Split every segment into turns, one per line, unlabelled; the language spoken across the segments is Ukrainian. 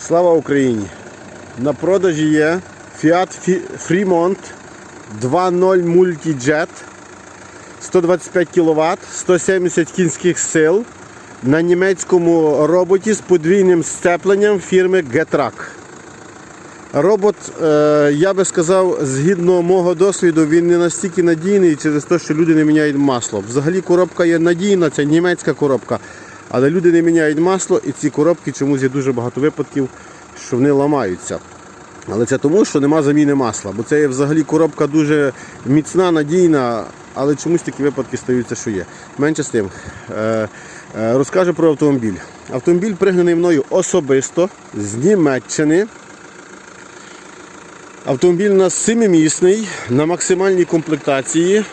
Слава Україні! На продажі є Fiat Fremont 2.0 Multijet 125 кВт, 170 кінських сил на німецькому роботі з подвійним сцепленням фірми Getrack. Робот, е, я би сказав, згідно мого досвіду, він не настільки надійний через те, що люди не міняють масло. Взагалі коробка є надійна, це німецька коробка, але люди не міняють масло і ці коробки чомусь є дуже багато випадків, що вони ламаються. Але це тому, що нема заміни масла, бо це є взагалі коробка дуже міцна, надійна, але чомусь такі випадки стаються, що є. Менше з тим. Е, е, розкажу про автомобіль. Автомобіль пригнаний мною особисто з Німеччини. Автомобіль у нас семимісний на максимальній комплектації.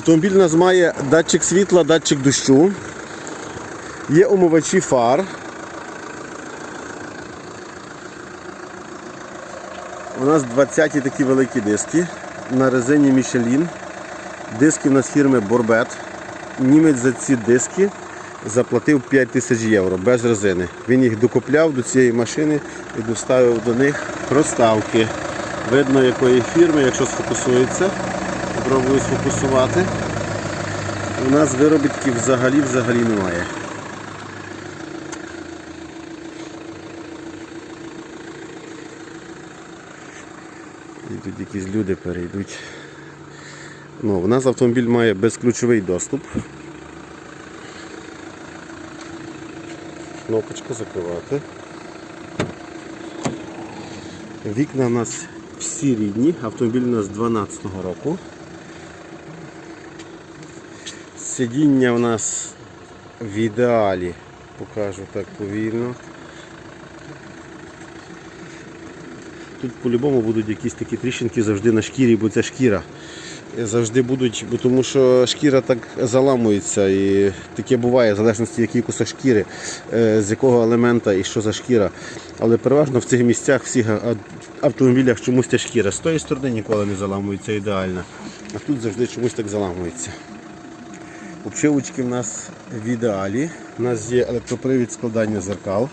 Автомобіль у нас має датчик світла, датчик дощу. Є омивачі фар. У нас 20 такі великі диски на резині Michelin. Диски в нас фірми Borbet. Німець за ці диски заплатив 5 тисяч євро без резини. Він їх докупляв до цієї машини і доставив до них проставки. Видно якої фірми, якщо сфокусується. Спробую сфокусувати. У нас виробітків взагалі взагалі немає. І тут якісь люди перейдуть. Ну, у нас автомобіль має безключовий доступ. Кнопочка закривати. Вікна у нас всі рідні, автомобіль у нас 12-го року. Сидіння у нас в ідеалі, покажу так повільно. Тут по-любому будуть якісь такі тріщинки завжди на шкірі, бо це шкіра. Завжди будуть, бо тому що шкіра так заламується і таке буває, в залежності який кусок шкіри, е, з якого елемента і що за шкіра. Але переважно в цих місцях, в всіх автомобілях чомусь ця шкіра. З тої сторони ніколи не заламується ідеально, а тут завжди чомусь так заламується. Обшивочки в нас в ідеалі. У нас є електропривід складання зеркал.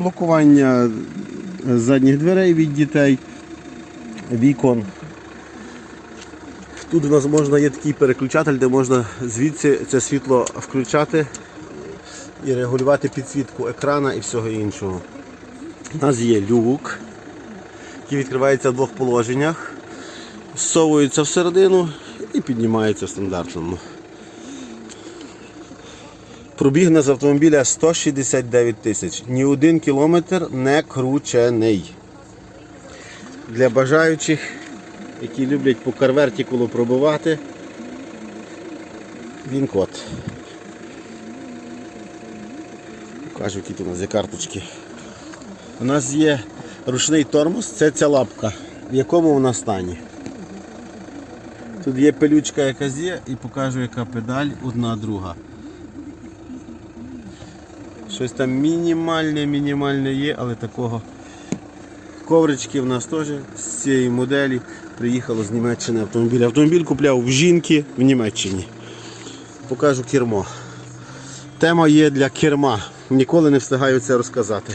блокування задніх дверей від дітей, вікон. Тут у нас можна є такий переключатель, де можна звідси це світло включати і регулювати підсвітку екрана і всього іншого. У нас є люк, який відкривається в двох положеннях, зсовується всередину і піднімається в стандартному. Пробіг на з автомобіля 169 тисяч. Ні один кілометр не кручений. Для бажаючих, які люблять по карвертикулу пробивати, він код. Покажу, які тут у нас є карточки. У нас є ручний тормоз, це ця лапка, в якому вона стані. Тут є пилючка якась є і покажу, яка педаль одна друга. Щось там мінімальне, мінімальне є, але такого. Коврички в нас теж з цієї моделі приїхало з Німеччини автомобіль. Автомобіль купляв в жінки в Німеччині. Покажу кермо. Тема є для керма. Ніколи не встигаю це розказати.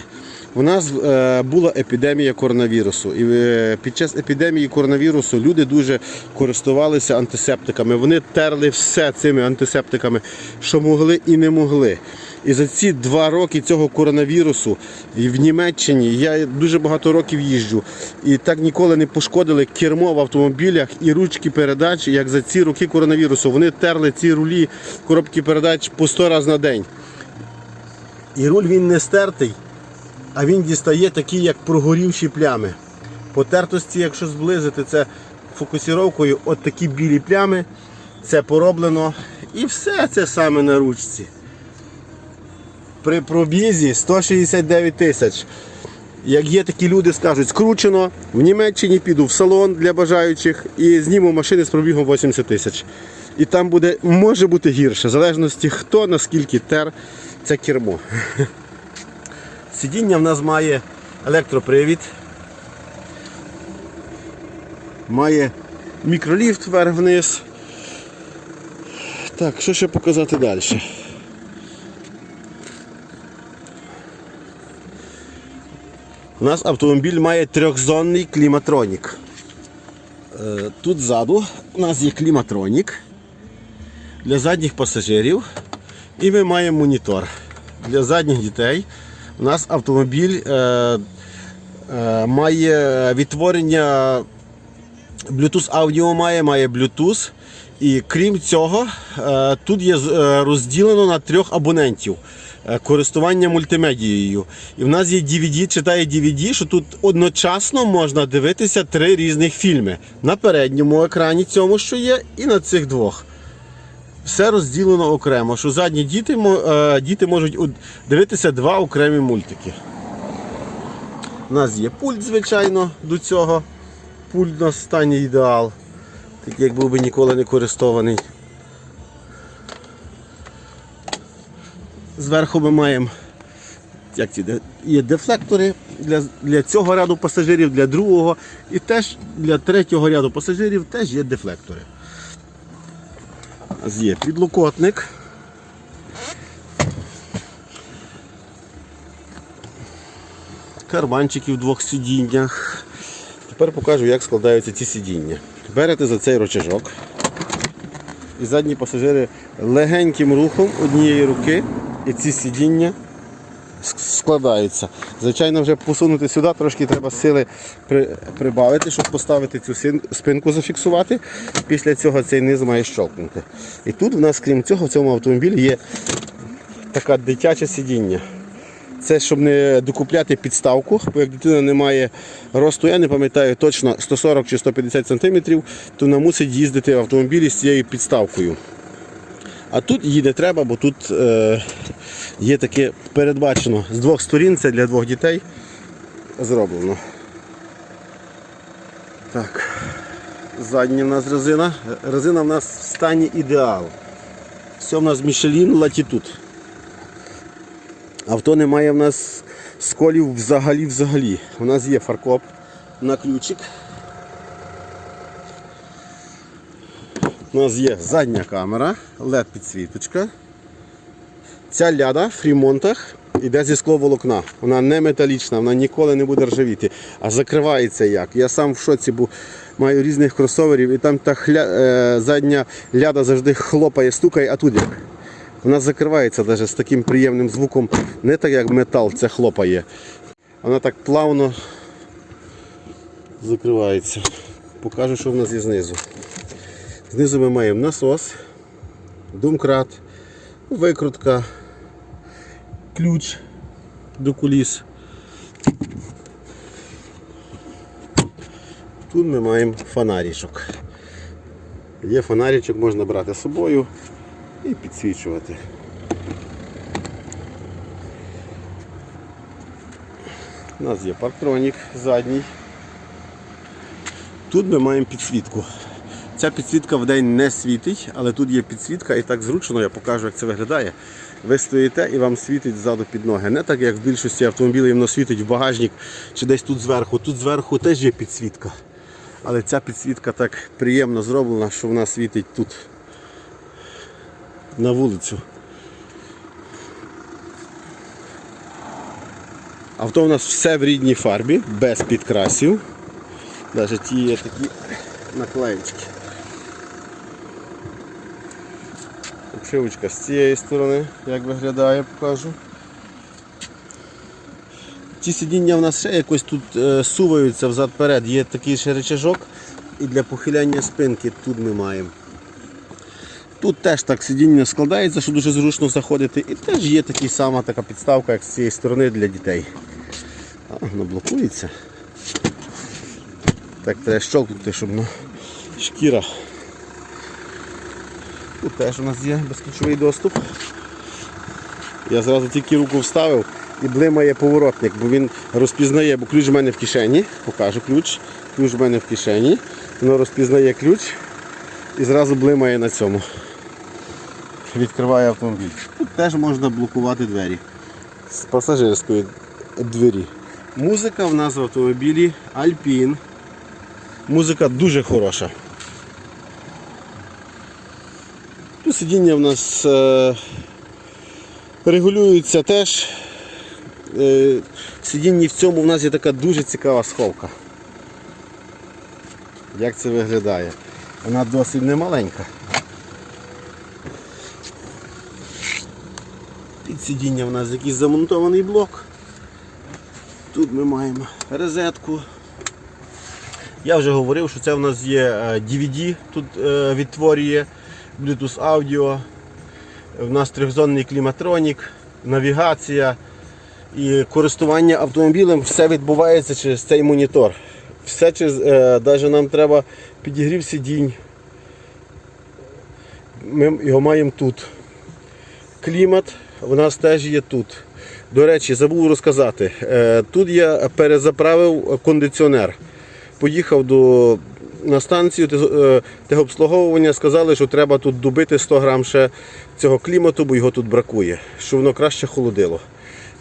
У нас е, була епідемія коронавірусу. І е, під час епідемії коронавірусу люди дуже користувалися антисептиками. Вони терли все цими антисептиками, що могли і не могли. І за ці два роки цього коронавірусу і в Німеччині я дуже багато років їжджу. І так ніколи не пошкодили кермо в автомобілях і ручки передач, як за ці роки коронавірусу. Вони терли ці рулі коробки передач по 100 разів на день. І руль він не стертий, а він дістає такі, як прогорівші плями. Потертості, якщо зблизити це фокусіровкою, от такі білі плями, це пороблено. І все це саме на ручці. При пробізі 169 тисяч. Як є такі люди, скажуть, скручено, в Німеччині піду в салон для бажаючих і зніму машини з пробігом 80 тисяч. І там буде, може бути гірше, в залежності хто наскільки тер це кермо. Сидіння в нас має електропривід. Має мікроліфт вверх-вниз. Так, що ще показати далі? У нас автомобіль має трьохзонний кліматронік. Е, Тут ззаду у нас є кліматронік для задніх пасажирів. І ми маємо монітор. Для задніх дітей у нас автомобіль е, е, має відтворення Bluetooth аудіо має, має Bluetooth. І крім цього, е, тут є е, розділено на трьох абонентів е, користування мультимедією. І в нас є DVD, читає DVD, що тут одночасно можна дивитися три різних фільми. На передньому екрані цьому, що є, і на цих двох. Все розділено окремо, що задні діти, е, діти можуть дивитися два окремі мультики. У нас є пульт, звичайно, до цього. Пульт на стані ідеал. Такий, як був би ніколи не користований. Зверху ми маємо як ці, є дефлектори для, для цього ряду пасажирів, для другого. І теж для третього ряду пасажирів теж є дефлектори. Є підлокотник. Карманчики в двох сидіннях. Тепер покажу, як складаються ці сидіння. Берете за цей рочажок І задні пасажири легеньким рухом однієї руки і ці сидіння складаються. Звичайно, вже посунути сюди, трошки треба сили прибавити, щоб поставити цю спинку зафіксувати. Після цього цей низ має щелкнути. І тут в нас, крім цього, в цьому автомобілі є таке дитяче сидіння. Це щоб не докупляти підставку, бо як дитина не має росту, я не пам'ятаю точно 140 чи 150 см, то вона мусить їздити в автомобілі з цією підставкою. А тут їй не треба, бо тут е, є таке передбачено з двох сторін, це для двох дітей зроблено. Так, задня в нас резина. Резина в нас в стані ідеал. Все в нас Michelin Latitude. Авто не має в нас сколів взагалі взагалі. У нас є фаркоп на ключик. У нас є задня камера, LED підсвіточка. Ця ляда в фрімонтах іде зі скловолокна. Вона не металічна, вона ніколи не буде ржавіти. А закривається як. Я сам в шоці був, маю різних кросоверів, і там та хля... е, задня ляда завжди хлопає, стукає, а тут як. Вона закривається навіть з таким приємним звуком, не так як метал, це хлопає. Вона так плавно закривається. Покажу, що в нас є знизу. Знизу ми маємо насос, думкрат, викрутка, ключ до куліс. Тут ми маємо фонарічок. Є фонарічок, можна брати з собою і підсвічувати. У нас є парктронік задній. Тут ми маємо підсвітку. Ця підсвітка в день не світить, але тут є підсвітка і так зручно, я покажу, як це виглядає. Ви стоїте і вам світить ззаду під ноги. Не так, як в більшості автомобілів воно світить в багажник чи десь тут зверху. Тут зверху теж є підсвітка. Але ця підсвітка так приємно зроблена, що вона світить тут на вулицю. Авто у нас все в рідній фарбі, без підкрасів. Навіть є такі наклеїчки. Обшивочка з цієї сторони, як виглядає, покажу. Ті сидіння в нас ще якось тут е, суваються взад-перед. Є такий ще речажок і для похиляння спинки тут ми маємо. Тут теж так сидіння складається, що дуже зручно заходити. І теж є така сама така підставка, як з цієї сторони для дітей. А, воно блокується. Так треба щелкнути, щоб ну, шкіра. Тут теж у нас є безключовий доступ. Я зразу тільки руку вставив і блимає поворотник, бо він розпізнає, бо ключ в мене в кишені. Покажу ключ. Ключ в мене в кишені. Воно розпізнає ключ і зразу блимає на цьому. Відкриває автомобіль. Тут теж можна блокувати двері з пасажирської двері. Музика в нас в автомобілі Alpine. Музика дуже хороша. Тут сидіння в нас е, регулюється теж. Е, в сидінні в цьому в нас є така дуже цікава сховка. Як це виглядає? Вона досить немаленька. Під сидіння в нас якийсь замонтований блок. Тут ми маємо розетку. Я вже говорив, що це в нас є DVD, тут е, відтворює Bluetooth аудіо. В нас трьохзонний кліматронік, навігація і користування автомобілем все відбувається через цей монітор. Все через, е, навіть нам треба підігрів сидінь. Ми його маємо тут. Клімат у нас теж є тут. До речі, забув розказати. е, Тут я перезаправив кондиціонер. Поїхав до, на станцію е, техобслуговування, сказали, що треба тут добити 100 грам ще цього клімату, бо його тут бракує, щоб воно краще холодило.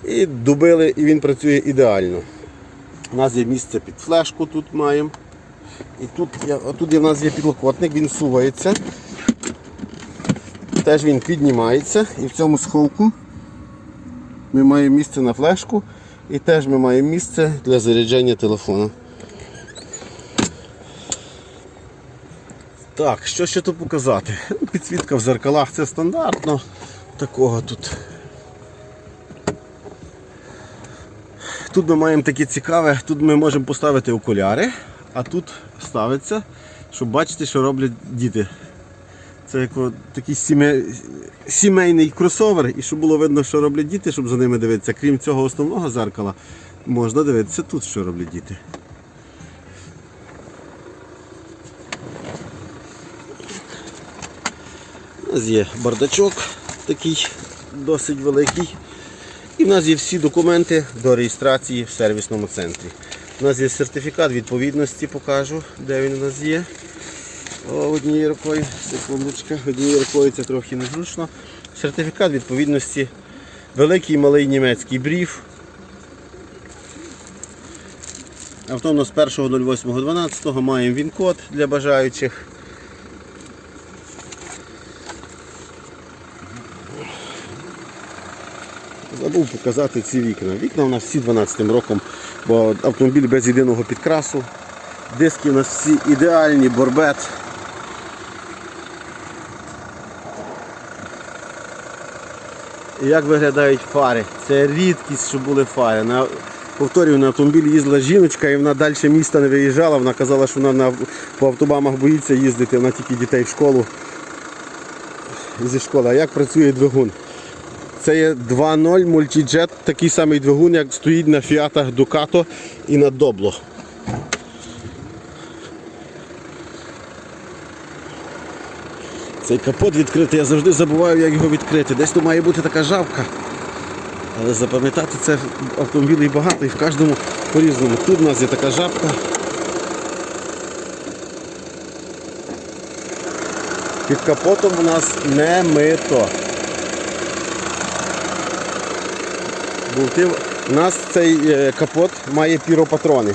І добили, і він працює ідеально. У нас є місце під флешку, тут маємо. І тут, тут в нас є підлокотник, він сувається. Теж він піднімається і в цьому сховку ми маємо місце на флешку і теж ми маємо місце для заряджання телефону. Так, що ще тут показати? Ну, Підсвітка в зеркалах це стандартно. Такого тут. Тут ми маємо таке цікаве, тут ми можемо поставити окуляри, а тут ставиться, щоб бачити, що роблять діти. Це як такий сіме... сімейний кросовер, і щоб було видно, що роблять діти, щоб за ними дивитися. Крім цього основного зеркала, можна дивитися тут, що роблять діти. У нас є бардачок такий досить великий. І в нас є всі документи до реєстрації в сервісному центрі. У нас є сертифікат відповідності, покажу, де він у нас є. О, однією рукою, секундочка, однією рукою це трохи незручно. Сертифікат відповідності, великий малий німецький бріф. Авто у нас 1.08.12 маємо він-код для бажаючих. Забув показати ці вікна. Вікна у нас всі 12 роком, бо автомобіль без єдиного підкрасу. Диски у нас всі ідеальні, борбет. Як виглядають фари? Це рідкість, що були фари. На, повторюю, на автомобілі їздила жіночка і вона далі міста не виїжджала. Вона казала, що вона на, по автобамах боїться їздити, вона тільки дітей в школу. Зі школи. А як працює двигун? Це є 2.0 Multijet, такий самий двигун, як стоїть на Fiat Ducato і на Добло. Цей капот відкритий, я завжди забуваю, як його відкрити. Десь тут має бути така жабка. Але запам'ятати це автомобілів багато і в кожному по-різному. Тут у нас є така жабка. Під капотом у нас не мито. Болти. У нас цей е, капот має піропатрони.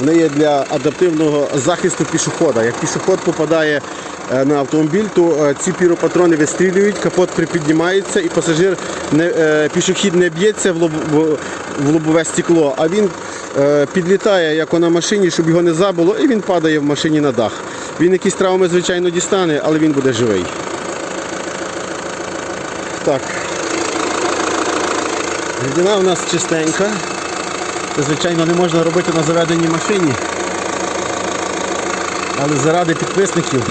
Вони є для адаптивного захисту пішохода. Як пішоход попадає е, на автомобіль, то е, ці піропатрони вистрілюють, капот припіднімається і пасажир не, пішохід не б'ється в, лоб, в, лобове стекло, а він підлітає як на машині, щоб його не забило, і він падає в машині на дах. Він якісь травми, звичайно, дістане, але він буде живий. Так. Рідина у нас чистенька. Це, звичайно, не можна робити на заведеній машині. Але заради підписників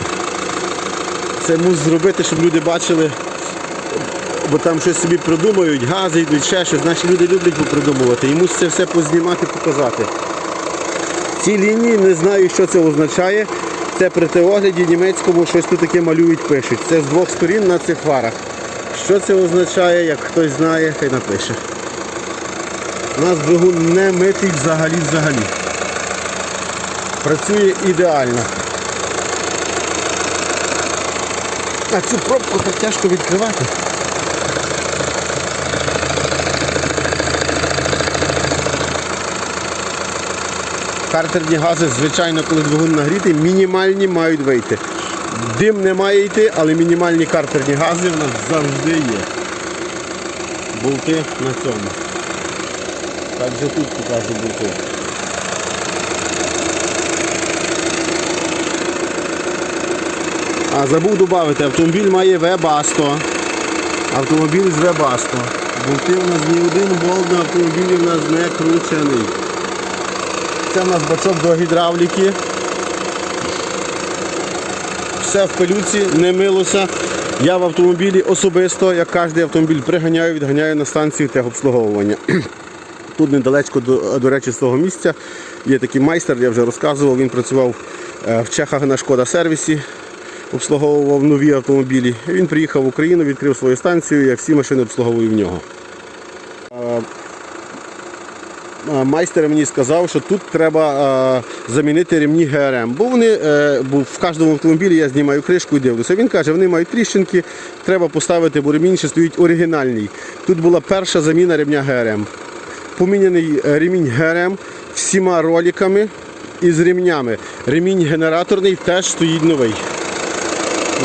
це мус зробити, щоб люди бачили, бо там щось собі придумають, гази йдуть, ще щось. Наші люди люблять попридумувати. І мус це все познімати, показати. Ці лінії не знаю, що це означає. Це при теогляді німецькому щось тут таке малюють, пишуть. Це з двох сторін на цих фарах. Що це означає, як хтось знає, хай напише. У нас двигун не митий взагалі взагалі. Працює ідеально. А цю пробку так тяжко відкривати. Картерні гази, звичайно, коли двигун нагрітий, мінімальні мають вийти. Дим не має йти, але мінімальні картерні гази в нас завжди є. Болти на цьому. Так же тут покажу болти. А забув додати, автомобіль має Webasto. Автомобіль з Webasto. Болти у нас ні один болт на автомобілі в нас не кручений. Це в нас бачок до гідравліки. Все в пилюці, не милося. Я в автомобілі особисто, як кожен автомобіль, приганяю, відганяю на станцію техобслуговування. Тут недалечко, до, до речі, з того місця є такий майстер, я вже розказував, він працював е, в Чехах на шкода сервісі, обслуговував нові автомобілі. Він приїхав в Україну, відкрив свою станцію, я всі машини обслуговую в нього. Е, Майстер мені сказав, що тут треба е, замінити ремні ГРМ, бо вони е, бо в кожному автомобілі я знімаю кришку і дивлюся. Він каже, вони мають тріщинки, треба поставити, бо ремінь ще стоїть оригінальний. Тут була перша заміна ремня ГРМ. Поміняний е, ремінь ГРМ всіма роликами і з ремнями. Ремінь генераторний теж стоїть новий.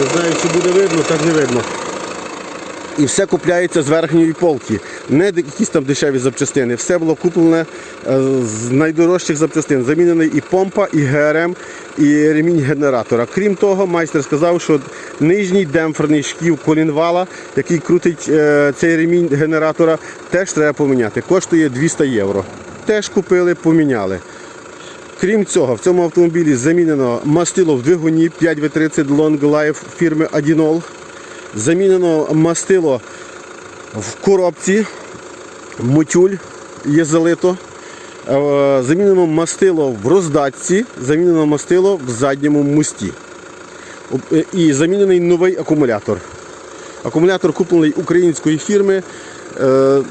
Не знаю, чи буде видно, так не видно. І все купляється з верхньої полки. Не якісь там дешеві запчастини. Все було куплене е, з найдорожчих запчастин. Замінений і помпа, і ГРМ, і ремінь генератора. Крім того, майстер сказав, що нижній демпферний шків колінвала, який крутить е, цей ремінь генератора, теж треба поміняти. Коштує 200 євро. Теж купили, поміняли. Крім цього, в цьому автомобілі замінено мастило в двигуні 5W30 Long Life фірми Adinol. Замінено мастило в коробці, мотюль є залито. Е, Замінено мастило в роздатці, замінено мастило в задньому мості. Е, І замінений новий акумулятор. Акумулятор куплений української фірми. Е,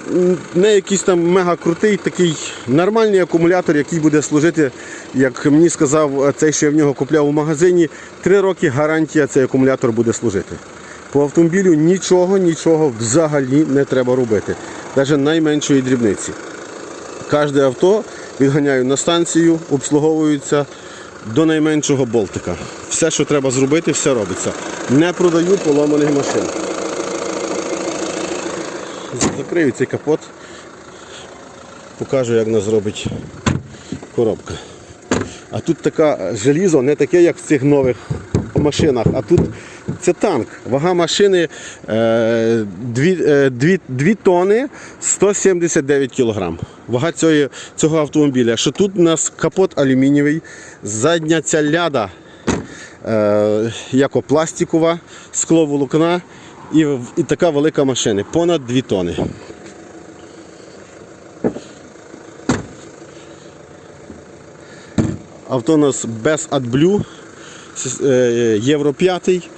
Не якийсь там мега крутий, такий нормальний акумулятор, який буде служити, як мені сказав цей, що я в нього купляв у магазині. Три роки гарантія цей акумулятор буде служити. По автомобілю нічого, нічого взагалі не треба робити. Навіть найменшої дрібниці. Кожне авто відганяю на станцію, обслуговується до найменшого болтика. Все, що треба зробити, все робиться. Не продаю поломаних машин. Закрию цей капот, покажу, як нас робить коробка. А тут таке желізо, не таке, як в цих нових машинах, а тут це танк. Вага машини 2, тони 179 кг. Вага цього, цього автомобіля. Що тут у нас капот алюмінієвий, задня ця ляда е, як пластикова, скло волокна і, і така велика машина. Понад 2 тони. Авто у нас без Сис- е, Євро 5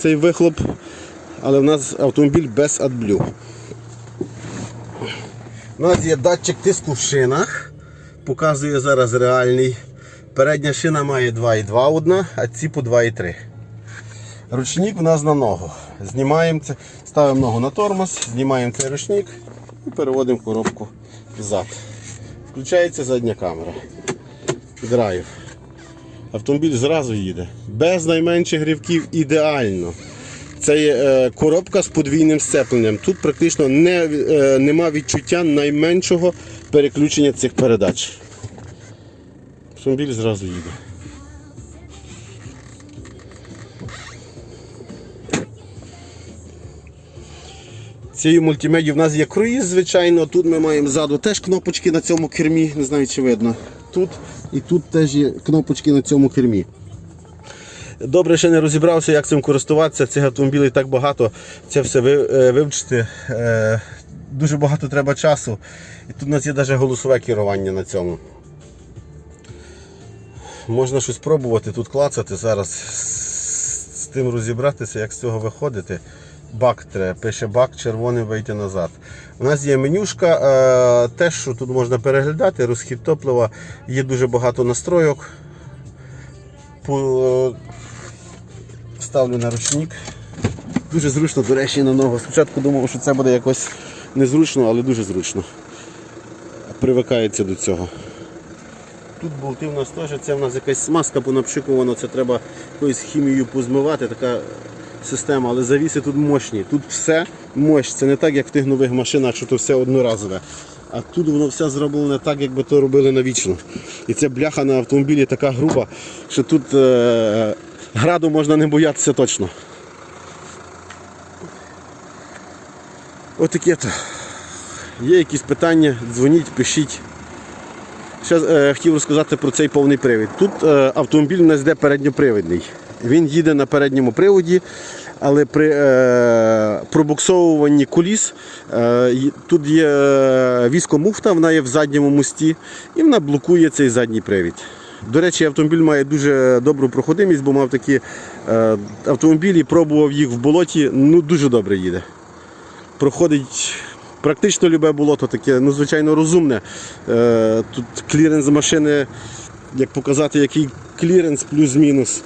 цей вихлоп, але в нас автомобіль без AdBlue. У нас є датчик тиску в шинах, показує зараз реальний. Передня шина має 2,2 одна, а ці по 2,3. Ручник у нас на ногу. Знімаємо це, ставимо ногу на тормоз, знімаємо цей ручник і переводимо коробку взад. Включається задня камера. Драйв. Автомобіль зразу їде. Без найменших грівків ідеально. Це є е, коробка з подвійним сцепленням. Тут практично не, е, нема відчуття найменшого переключення цих передач. Автомобіль зразу їде. Цією мультимедією в нас є круїз, звичайно. Тут ми маємо ззаду теж кнопочки на цьому кермі, не знаю чи видно. Тут і тут теж є кнопочки на цьому кермі. Добре, ще не розібрався, як цим користуватися. Цих автомобілів так багато. Це все е, вивчити. е, Дуже багато треба часу. І тут у нас є навіть голосове керування на цьому. Можна щось пробувати тут клацати зараз. З тим розібратися, як з цього виходити. Бак треба, пише бак, червоним вийти назад. У нас є менюшка, е, те, що тут можна переглядати, розхід топлива, є дуже багато настройок. Ставлю на ручник. Дуже зручно, до речі, на ногу. Спочатку думав, що це буде якось незручно, але дуже зручно. Привикається до цього. Тут болти в нас теж, це в нас якась смазка понапшикувана, це треба якоюсь хімією позмивати, така система, але завіси тут мощні. Тут все мощ. Це не так, як в тих нових машинах, що то все одноразове. А тут воно все зроблено так, якби то робили навічно. І ця бляха на автомобілі така груба, що тут е- граду можна не боятися точно. Отаке то. Є якісь питання, дзвоніть, пишіть. Ще е, хотів розказати про цей повний привід. Тут е, автомобіль у нас йде передньопривідний. Він їде на передньому приводі, але при е, пробуксовуванні коліс е, тут є е, віскомуфта, вона є в задньому мості і вона блокує цей задній привід. До речі, автомобіль має дуже добру проходимість, бо мав такі е, автомобілі, пробував їх в болоті, ну дуже добре їде проходить практично любе болото таке, ну звичайно розумне. Е, тут кліренс машини, як показати, який кліренс плюс-мінус.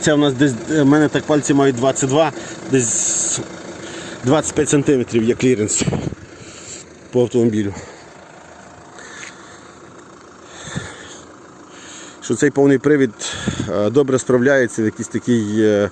Це в нас десь, в мене так пальці мають 22, десь 25 см є кліренс по автомобілю. Що цей повний привід е, добре справляється в якийсь такий е,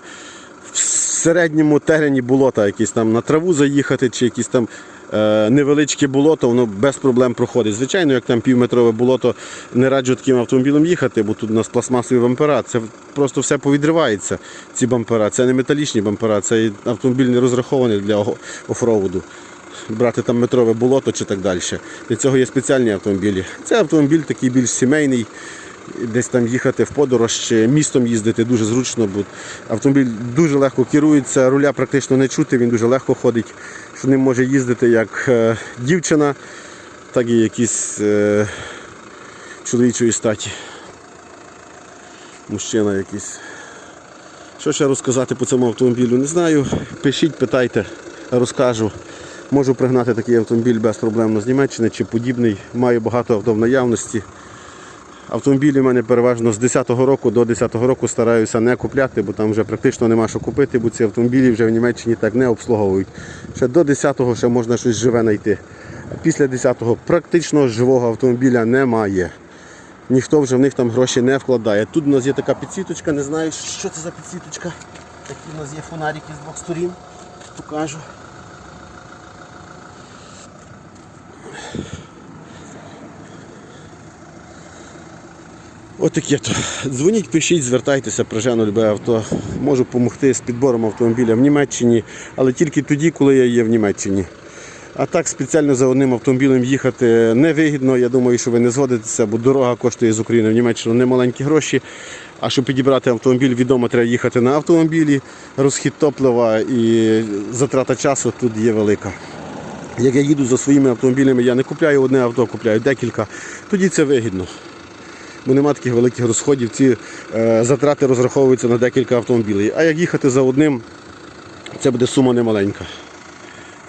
в середньому терені болота, якісь там на траву заїхати, чи якісь там е, невеличке болото, воно без проблем проходить. Звичайно, як там півметрове болото, не раджу таким автомобілем їхати, бо тут у нас пластмасові бампера. Це просто все повідривається, ці бампера. Це не металічні бампера, це автомобіль не розрахований для офроуду. Брати там метрове болото чи так далі. Для цього є спеціальні автомобілі. Це автомобіль такий більш сімейний, десь там їхати в подорож чи містом їздити дуже зручно, бо автомобіль дуже легко керується, руля практично не чути, він дуже легко ходить, ним може їздити як е, дівчина, так і якісь е, чоловічої статі. Мужчина якийсь. Що ще розказати по цьому автомобілю, не знаю. Пишіть, питайте, розкажу. Можу пригнати такий автомобіль безпроблемно з Німеччини чи подібний. Маю багато авто в наявності. Автомобілі в мене переважно з 10-го року до 10-го року стараюся не купляти, бо там вже практично нема що купити, бо ці автомобілі вже в Німеччині так не обслуговують. Ще до 10-го ще можна щось живе знайти. Після 10-го практично живого автомобіля немає. Ніхто вже в них там гроші не вкладає. Тут у нас є така підсвіточка, не знаю, що це за підсвіточка. Такі у нас є фонарики з двох сторін. Покажу. Отаке то. Дзвоніть, пишіть, звертайтеся, прижену любе авто. Можу допомогти з підбором автомобіля в Німеччині, але тільки тоді, коли я є в Німеччині. А так спеціально за одним автомобілем їхати невигідно. Я думаю, що ви не згодитеся, бо дорога коштує з України в Німеччину немаленькі гроші. А щоб підібрати автомобіль, відомо, треба їхати на автомобілі, розхід топлива і затрата часу тут є велика. Як я їду за своїми автомобілями, я не купляю одне авто, купляю декілька, тоді це вигідно бо нема таких великих розходів. Ці е, затрати розраховуються на декілька автомобілів. А як їхати за одним, це буде сума немаленька.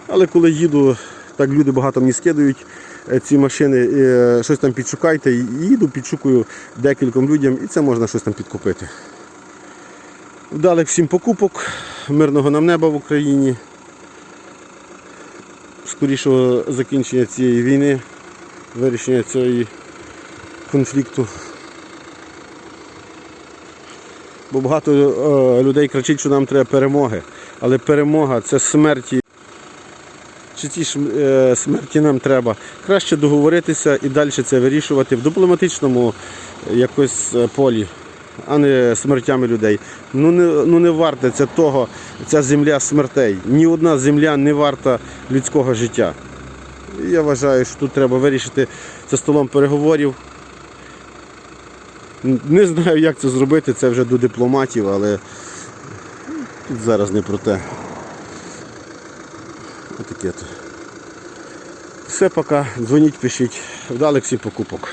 Але коли їду, так люди багато мені скидують е, ці машини, е, щось там підшукайте, їду, підшукую декільком людям, і це можна щось там підкупити. Вдалих всім покупок, мирного нам неба в Україні, скорішого закінчення цієї війни, вирішення цієї конфлікту. Бо багато е, людей кричить, що нам треба перемоги. Але перемога це смерті. Чи ці е, смерті нам треба? Краще договоритися і далі це вирішувати в дипломатичному е, якось полі, а не смертями людей. Ну не, ну не варте це того, ця земля смертей. Ні одна земля не варта людського життя. Я вважаю, що тут треба вирішити за столом переговорів. Не знаю, як це зробити, це вже до дипломатів, але тут зараз не про те. Отаке то. Все пока. Дзвоніть, пишіть. Вдалих всіх покупок.